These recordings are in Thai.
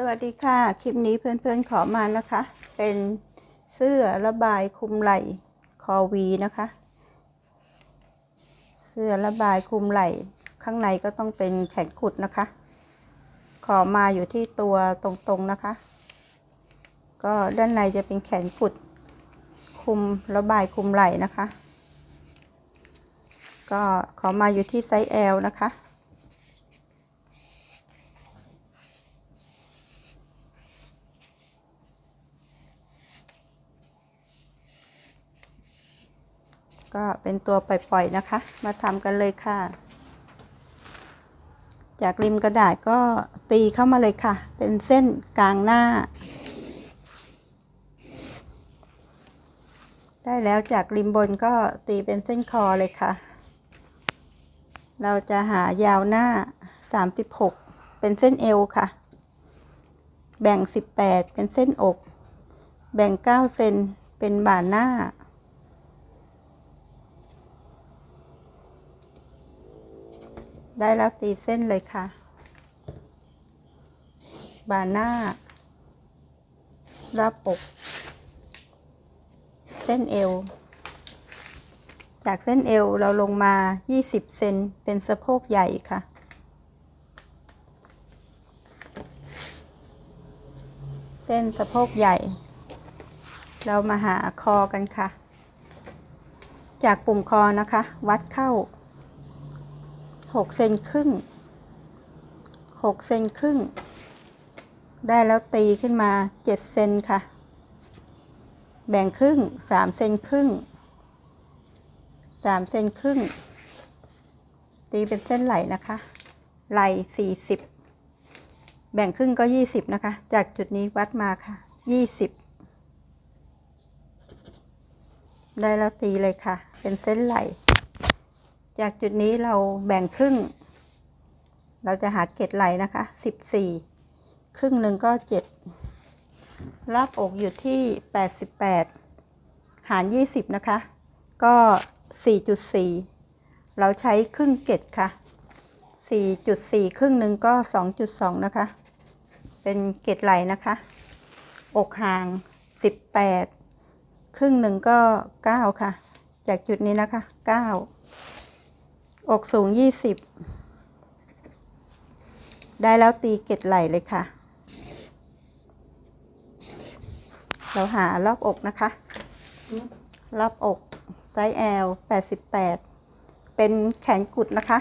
สวัสดีค่ะ คลิปนี้เพื่อนๆขอมานะคะ เป็นเสื้อระบายคลุมไหล่คอวีนะคะ เสื้อระบายคลุมไหล่ข้างในก็ต้องเป็นแขนกุดนะคะ ขอมาอยู่ที่ตัวตรงๆนะคะ ก็ด้านในจะเป็นแขนกุดคลุมระบายคลุมไหล่นะคะ ก็ขอมาอยู่ที่ไซส์ L นะคะ ก็เป็นตัวปล่อยๆนะคะ มาทำกันเลยค่ะ จากริมกระดาษก็ตีเข้ามาเลยค่ะ เป็นเส้นกลางหน้า ได้แล้วจากริมบนก็ตีเป็นเส้นคอเลยค่ะ เราจะหายาวหน้า 36 เป็นเส้นเอวค่ะ แบ่ง 18 เป็นเส้นอก แบ่ง 9 เซนเป็นบ่าหน้า ได้แล้วตีเส้นเลยค่ะบ่าหน้ารับอกเส้นเอว จากเส้นเอวเราลงมา 20 เซนเป็นสะโพกใหญ่ค่ะ เส้นสะโพกใหญ่ เรามาหาคอกันค่ะ จากปุ่มคอนะคะ วัดเข้า 6เซนครึ่ง6เซนครึ่ง ได้แล้วตีขึ้นมา7เซนค่ะ แบ่งครึ่ง3เซนครึ่ง3เซนครึ่ง ตีเป็นเส้นไหลนะคะ ไหล40 แบ่งครึ่งก็ 20 นะคะ จากจุดนี้วัดมาค่ะ 20 ได้แล้วตีเลยค่ะ เป็นเส้นไหล จากจุดนี้เราแบ่งครึ่ง เราจะหาเกตไหลนะคะ 14 ครึ่งหนึ่งก็ 7 รับอกอยู่ที่ 88 หาร 20 นะคะ ก็ 4.4 เราใช้ครึ่งเกตค่ะ 4.4 ครึ่งหนึ่งก็ 2.2 นะคะ เป็นเกตไหลนะคะ อกห่าง 18 ครึ่งหนึ่งก็ 9 ค่ะ จากจุดนี้นะคะ 9 อกสูง 20 ได้แล้วตีเกตไหลเลยค่ะ เราหารอบอกนะคะ รอบอกไซส์ L 88 เป็นแขนกุดนะคะ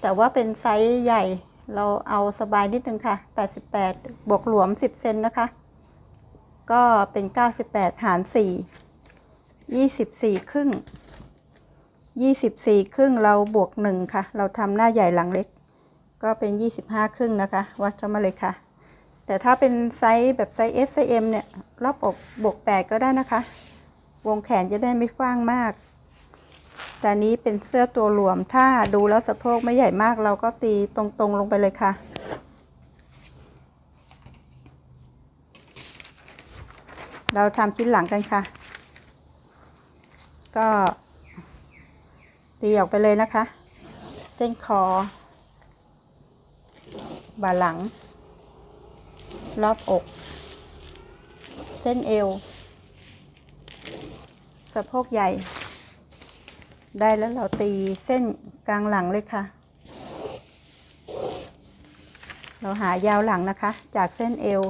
แต่ว่าเป็นไซส์ใหญ่เราเอาสบายนิดนึงค่ะ 88 บวกหลวม 10 เซนนะคะ ก็เป็น 98 หาร 4 24 ครึ่ง 24 ครึ่งเราบวก 1 ค่ะ เราทำหน้าใหญ่หลังเล็ก ก็เป็น 25 ครึ่งนะคะวัดเข้ามาเลยค่ะ แต่ถ้าเป็นไซส์แบบไซส์ S ไซส์ M เนี่ยรอบอกบวก 8 ก็ได้นะคะ วงแขนจะได้ไม่กว้างมาก แต่นี้เป็นเสื้อตัวรวมถ้าดูแล้วสะโพกไม่ใหญ่มาก เราก็ตีตรงๆลงไปเลยค่ะเราทำชิ้นหลังกันค่ะ ก็ ตีออกไปเลยนะคะ เส้นคอ บ่าหลัง รอบอก เส้นเอว สะโพกใหญ่ ได้แล้วเราตีเส้นกลางหลังเลยค่ะ เราหายาวหลังนะคะ จากเส้นเอว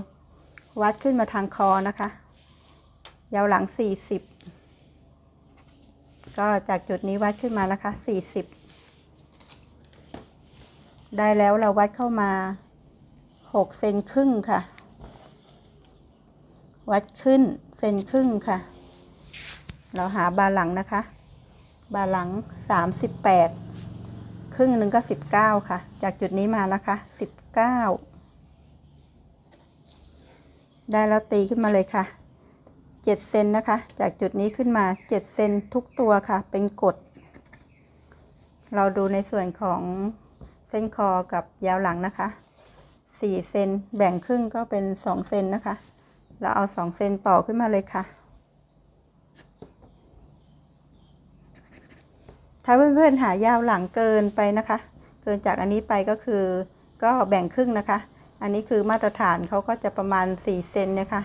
วัดขึ้นมาทางคอนะคะ ยาวหลัง 40 ก็จากจุดนี้วัดขึ้นมานะคะ40 ได้แล้วเราวัดเข้ามา6เซนครึ่งค่ะ วัดขึ้นเซนครึ่งค่ะ เราหาบาหลังนะคะ บาหลัง 38 ครึ่งหนึ่งก็ 19 ค่ะ จากจุดนี้มานะคะ 19 ได้แล้วตีขึ้นมาเลยค่ะ 7เซนนะคะ จากจุดนี้ขึ้นมา 7 เซนทุกตัวค่ะ เป็นกด เราดูในส่วนของเส้นคอกับยาวหลังนะคะ 4 เซนแบ่งครึ่งก็เป็น 2 เซนนะคะ เราเอา 2 เซนต่อขึ้นมาเลยค่ะ ถ้าเพื่อนๆหายาวหลังเกินไปนะคะ เกินจากอันนี้ไปก็คือก็แบ่งครึ่งนะคะ อันนี้คือมาตรฐานเขาก็จะประมาณ 4 เซนนะคะ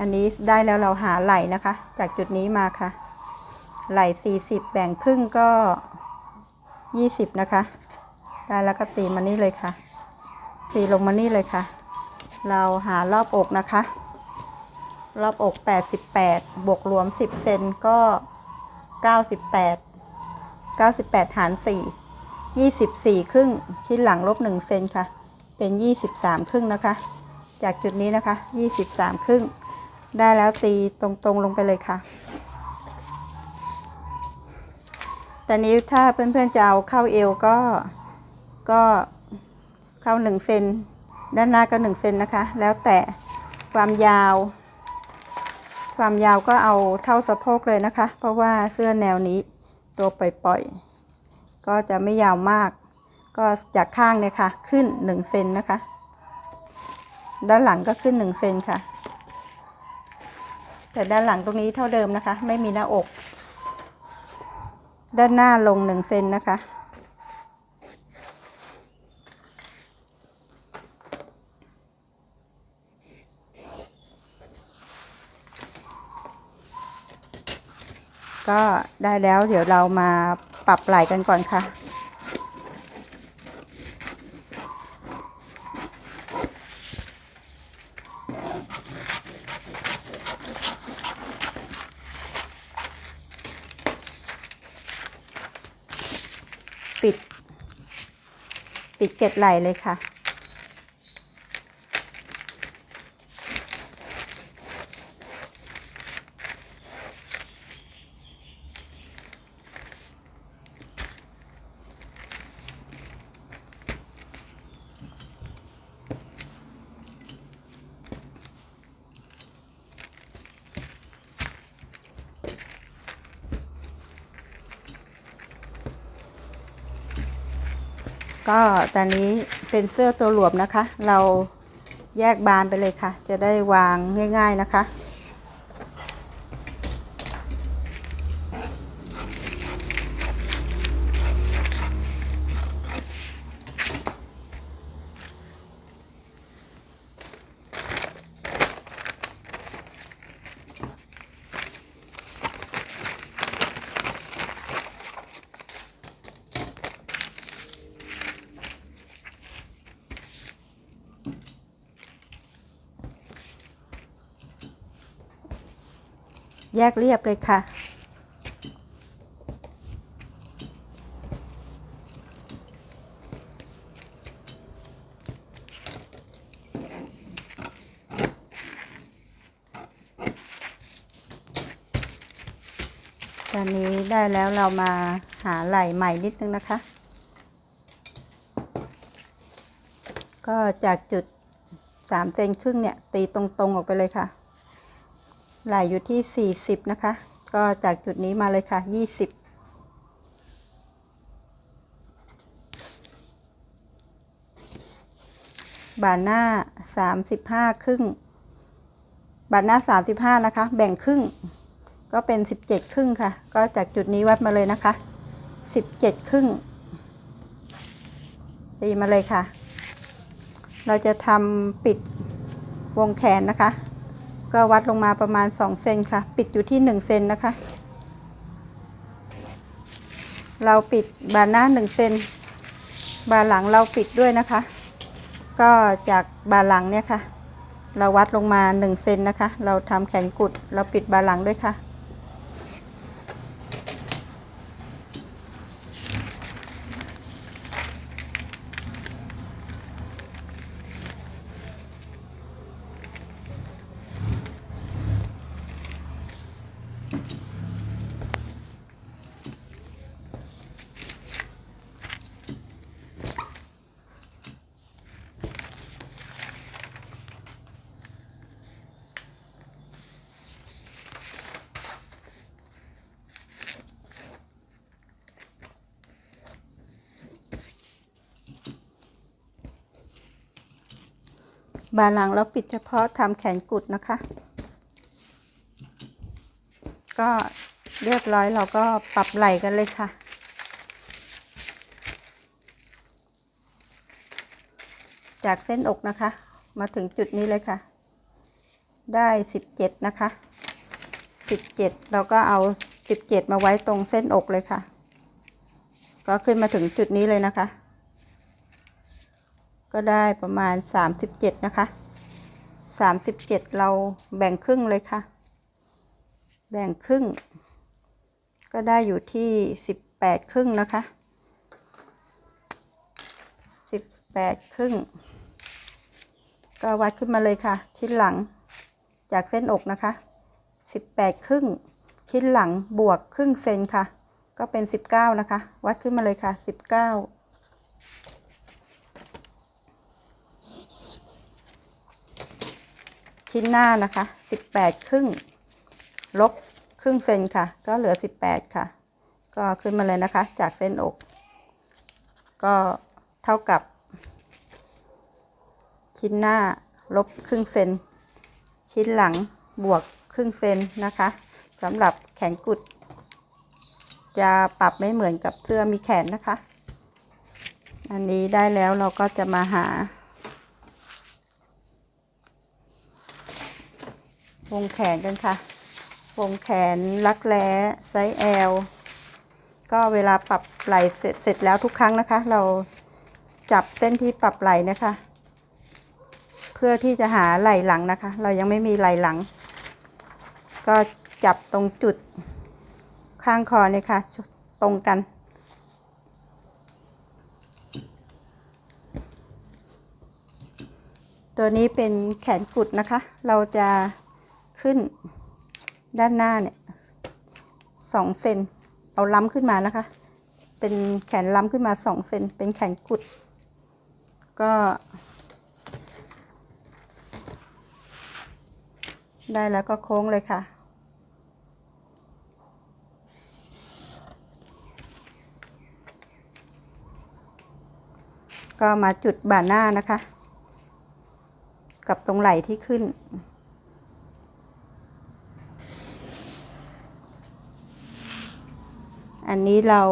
อันนี้ได้แล้วเราหาไหลนะคะ จากจุดนี้มาค่ะ ไหล40 แบ่งครึ่งก็ 20 นะคะ ได้แล้วก็ตีมานี่เลยค่ะ ตีลงมานี่เลยค่ะ เราหารอบอกนะคะ รอบอก 88 บวกรวม 10 เซนก็ 98 98 หาร 4 24 ครึ่ง ชิ้นหลังลบ 1 เซนค่ะ เป็น 23 ครึ่งนะคะ จากจุดนี้นะคะ 23 ครึ่ง ได้แล้วตีตรงๆลงไปเลยค่ะตอนนี้ถ้าเพื่อนๆจะเอาเข้าเอวก็ก็เข้า1เซนด้านหน้าก็1เซนนะคะ แล้วแต่ความยาว ความยาวก็เอาเท่าสะโพกเลยนะคะ เพราะว่าเสื้อแนวนี้ตัวปล่อยๆ ก็จะไม่ยาวมาก ก็จากข้างเนี่ยค่ะ ขึ้น1เซนนะคะ ด้านหลังก็ขึ้น1เซนค่ะ แต่ด้านหลังตรงนี้เท่าเดิมนะคะ ไม่มีหน้าอก ด้านหน้าลง1เซนนะคะ ก็ได้แล้วเดี๋ยวเรามาปรับไหล่กันก่อนค่ะ 17ไหลเลยค่ะ ตอนนี้เป็นเสื้อตัวหลวมนะคะ เราแยกบานไปเลยค่ะ จะได้วางง่าย ๆนะคะ ยกเรียบเลยค่ะ ตอนนี้ได้แล้วเรามาหาไหล่ใหม่นิดนึงนะคะก็จากจุด3เซนครึ่งเนี่ย ตีตรงๆออกไปเลยค่ะ ไหลอยู่ที่ 40 นะคะ ก็จากจุดนี้มาเลยค่ะ 20บานหน้า 35 ครึ่ง บานหน้า 35 นะคะ แบ่งครึ่ง ก็เป็น 17 ครึ่งค่ะ ก็จากจุดนี้วัดมาเลยนะคะ 17 ครึ่ง ตีมาเลยค่ะ เราจะทำปิดวงแขนนะคะ ก็วัดลงมาประมาณ 2 เซนค่ะ ปิดอยู่ที่ 1 เซนนะคะ เราปิดบานหน้า 1 เซน บานหลังเราปิดด้วยนะคะ ก็จากบานหลังเนี่ยค่ะ เราวัดลงมา 1 เซนนะคะ เราทำแขนกุด เราปิดบานหลังด้วยค่ะ บานหลังเราปิดเฉพาะทำแขนกุดนะคะ ก็เรียบร้อยเราก็ปรับไหล่กันเลยค่ะ จากเส้นอกนะคะ มาถึงจุดนี้เลยค่ะ ได้สิบเจ็ดนะคะสิบเจ็ดเราก็เอาสิบเจ็ดมาไว้ตรงเส้นอกเลยค่ะ ก็ขึ้นมาถึงจุดนี้เลยนะคะ ก็ได้ประมาณ 37 นะคะ 37 เราแบ่งครึ่งเลยค่ะ แบ่งครึ่ง ก็ได้อยู่ที่ 18 ครึ่งนะคะ 18 ครึ่ง ก็วัดขึ้นมาเลยค่ะ ชิ้นหลังจากเส้นอกนะคะ 18 ครึ่ง ชิ้นหลังบวกครึ่งเซนค่ะ ก็เป็น 19 นะคะ วัดขึ้นมาเลยค่ะ 19 ชิ้นหน้านะคะสิบแปดครึ่งลบครึ่งเซนค่ะ ก็เหลือ18ค่ะ ก็ขึ้นมาเลยนะคะ จากเส้นอก ก็เท่ากับ ชิ้นหน้าลบครึ่งเซนชิ้นหลังบวกครึ่งเซนนะคะสำหรับแขนกุด จะปรับไม่เหมือนกับเสื้อมีแขนนะคะ อันนี้ได้แล้วเราก็จะมาหา วงแขนกันค่ะ วงแขนรักแร้ไซส์ L ก็เวลาปรับไหล่เสร็จเสร็จแล้วทุกครั้งนะคะ เราจับเส้นที่ปรับไหล่นะคะ เพื่อที่จะหาไหล่หลังนะคะ เรายังไม่มีไหล่หลัง ก็จับตรงจุดข้างคอเนี่ยค่ะ ตรงกัน ตัวนี้เป็นแขนกุดนะคะ เราจะ ขึ้น ด้านหน้าเนี่ยสองเซนเอาล้ำขึ้นมานะคะ เป็นแขนล้ำขึ้นมาสองเซนเป็นแขนกุด ก็ได้แล้วก็โค้งเลยค่ะ ก็มาจุดบ่าหน้านะคะ กับตรงไหล่ที่ขึ้น อันนี้เรา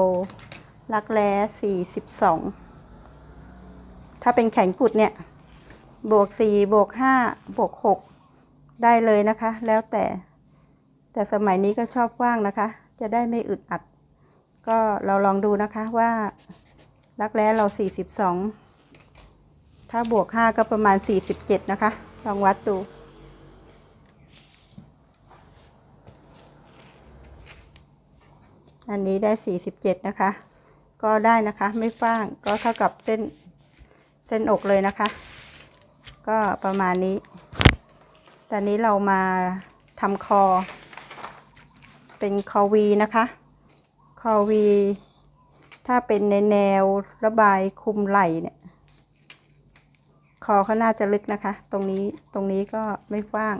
รักแร้สี่สิบสองถ้าเป็นแขนกุดเนี่ย บวกสี่บวกห้าบวกหกได้เลยนะคะ แล้วแต่ แต่สมัยนี้ก็ชอบกว้างนะคะ จะได้ไม่อึดอัด ก็เราลองดูนะคะว่ารักแร้เราสี่สิบสองถ้าบวกห้าก็ประมาณสี่สิบเจ็ดนะคะ ลองวัดดู อันนี้ได้ 47 นะคะ ก็ได้นะคะไม่ฟ้างก็เท่ากับเส้นเส้นอกเลยนะคะ ก็ประมาณนี้ ตอนนี้เรามาทำคอ เป็นคอวีนะคะ คอวี ถ้าเป็นในแนวระบายคุมไหล่เนี่ย คอเขาน่าจะลึกนะคะ ตรงนี้ตรงนี้ก็ไม่ฟ้าง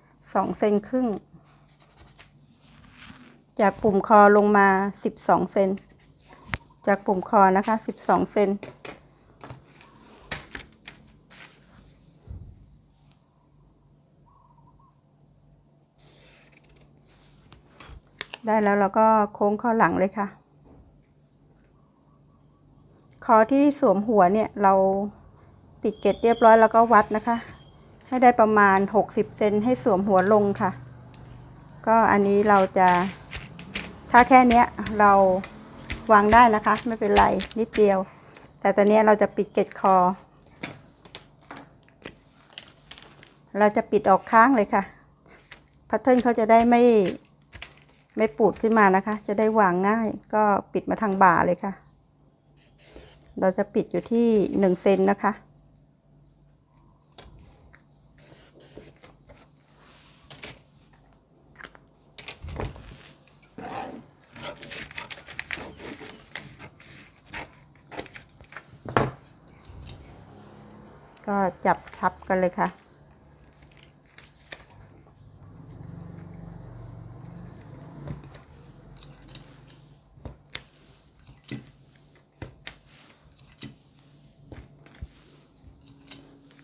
2เซนครึ่ง จากปุ่มคอลงมา 12 เซน จากปุ่มคอนะคะ 12 เซน ได้แล้วเราก็โค้งข้อหลังเลยค่ะ คอที่สวมหัวเนี่ยเราปิดเกล็ดเรียบร้อยแล้วก็วัดนะคะ ให้ได้ประมาณ 60 เซนให้สวมหัวลงค่ะ ก็อันนี้เราจะ ถ้าแค่เนี้ยเราวางได้นะคะ ไม่เป็นไรนิดเดียว แต่ตอนนี้เราจะปิดเกล็ดคอ เราจะปิดออกข้างเลยค่ะแพทเทิร์นเขาจะได้ไม่ไม่ปูดขึ้นมานะคะ จะได้วางง่าย ก็ปิดมาทางบ่าเลยค่ะ เราจะปิดอยู่ที่หนึ่งเซนนะคะ ก็ จับทับกันเลยค่ะ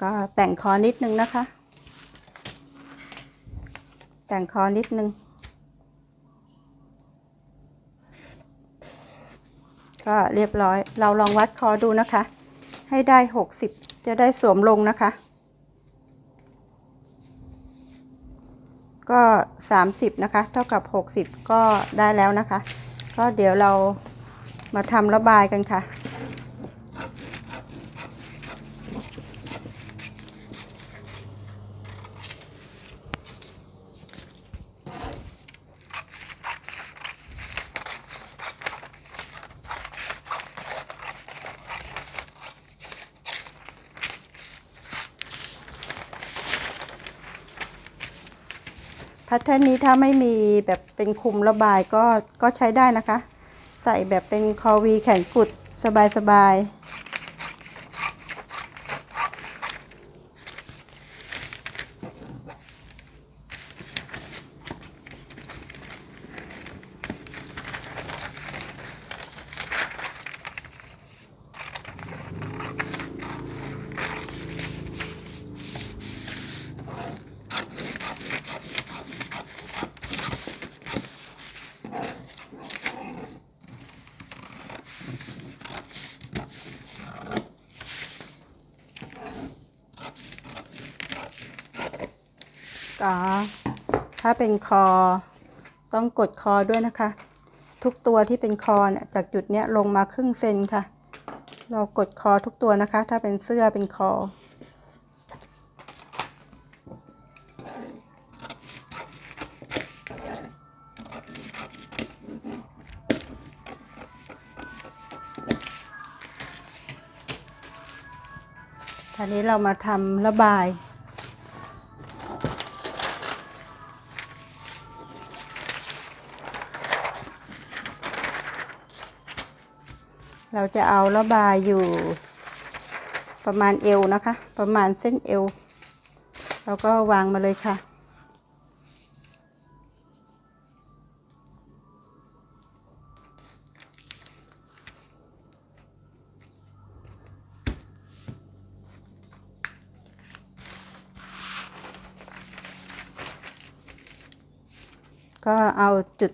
ก็แต่งคอนิดนึงนะคะ แต่งคอนิดนึงก็เรียบร้อย เราลองวัดคอดูนะคะ ให้ได้ 60 จะได้สวมลงนะคะ ก็ 30 นะคะ เท่ากับ 60 ก็ได้แล้วนะคะ ก็เดี๋ยวเรามาทำระบายกันค่ะ พทเทิร์นนี้ถ้าไม่มีแบบเป็นคุมระบายก็ก็ใช้ได้นะคะ ใส่แบบเป็นคอวีแขนกุดสบายๆ ก็ถ้าเป็นคอ ต้องกดคอด้วยนะคะ ทุกตัวที่เป็นคอเนี่ยจากจุดเนี้ยลงมาครึ่งเซนค่ะ เรากดคอทุกตัวนะคะ ถ้าเป็นเสื้อเป็นคอทีนี้เรามาทำระบาย เราจะเอาระบายอยู่ประมาณเอวนะคะ ประมาณเส้นเอวแล้วก็วางมาเลยค่ะ ก็เอาจุด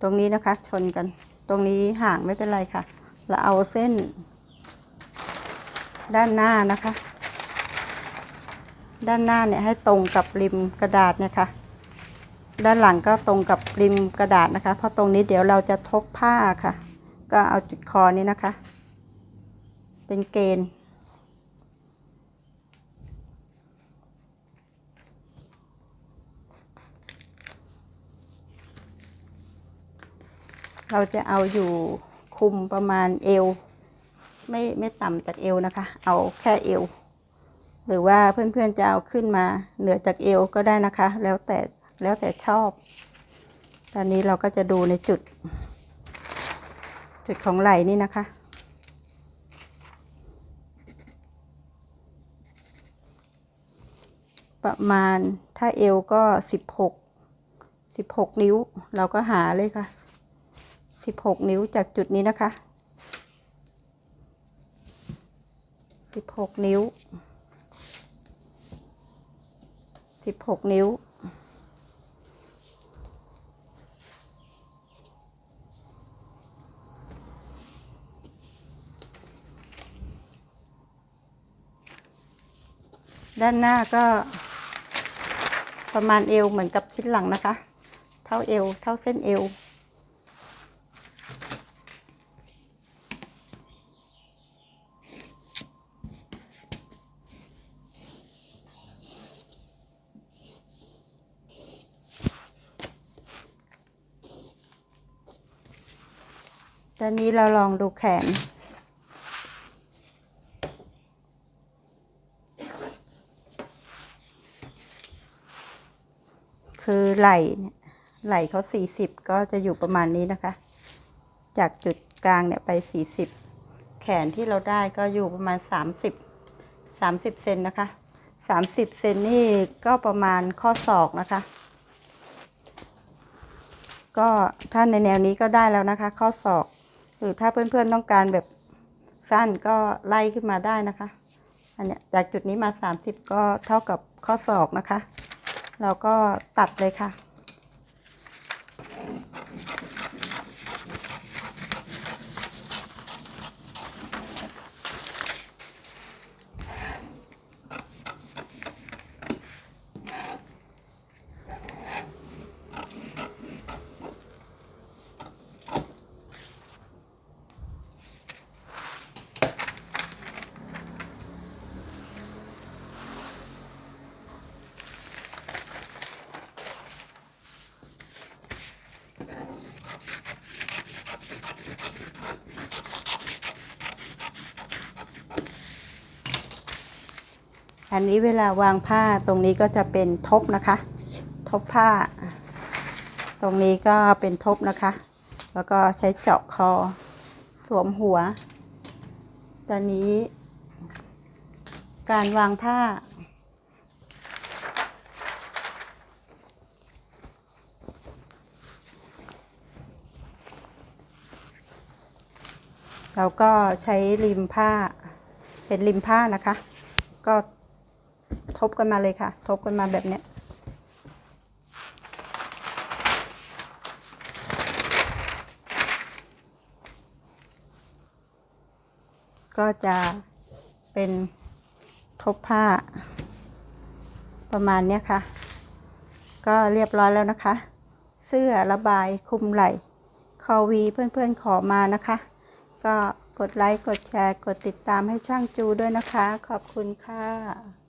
ตรงนี้นะคะชนกัน ตรงนี้ห่างไม่เป็นไรค่ะ เราเอาเส้น ด้านหน้านะคะ ด้านหน้าเนี่ยให้ตรงกับริมกระดาษเนี่ยค่ะ ด้านหลังก็ตรงกับริมกระดาษนะคะ เพราะตรงนี้เดี๋ยวเราจะทบผ้าค่ะ ก็เอาจุดคอนี้นะคะ เป็นเกณฑ์ เราจะเอาอยู่คุมประมาณเอว ไม่ไม่ต่ำจากเอวนะคะ เอาแค่เอว หรือว่าเพื่อนๆจะเอาขึ้นมาเหนือจากเอวก็ได้นะคะ แล้วแต่แล้วแต่ชอบ ตอนนี้เราก็จะดูในจุด จุดของไหล่นี่นะคะ ประมาณถ้าเอวก็สิบหกสิบหกนิ้ว เราก็หาเลยค่ะ สิบหกนิ้วจากจุดนี้นะคะสิบหกนิ้วสิบหกนิ้ว ด้านหน้าก็ประมาณเอวเหมือนกับชิ้นหลังนะคะ เท่าเอว เท่าเส้นเอว ตอนนี้เราลองดูแขน คือไหล่เนี่ยไหล่เขาสี่สิบก็จะอยู่ประมาณนี้นะคะ จากจุดกลางเนี่ยไปสี่สิบแขนที่เราได้ก็อยู่ประมาณสามสิบสามสิบเซนนะคะสามสิบเซนนี่ก็ประมาณข้อศอกนะคะ ก็ถ้าในแนวนี้ก็ได้แล้วนะคะ ข้อศอก หรือถ้าเพื่อนๆต้องการแบบสั้นก็ไล่ขึ้นมาได้นะคะ อันเนี้ยจากจุดนี้มา 30 ก็เท่ากับข้อศอกนะคะ เราก็ตัดเลยค่ะ นนี้เวลาวางผ้าตรงนี้ก็จะเป็นทบนะคะ ทบผ้า ตรงนี้ก็เป็นทบนะคะ แล้วก็ใช้เจาะคอ สวมหัว ตอนนี้ การวางผ้า เราก็ใช้ริมผ้า เป็นริมผ้านะคะ ก็ ทบกันมาเลยค่ะ ทบกันมาแบบเนี้ยก็จะเป็นทบผ้า ประมาณเนี้ยค่ะ ก็เรียบร้อยแล้วนะคะ เสื้อระบายคลุมไหล่คอวีเพื่อนๆขอมานะคะ ก็กดไลค์ กดแชร์ กดติดตามให้ช่างจูด้วยนะคะ ขอบคุณค่ะ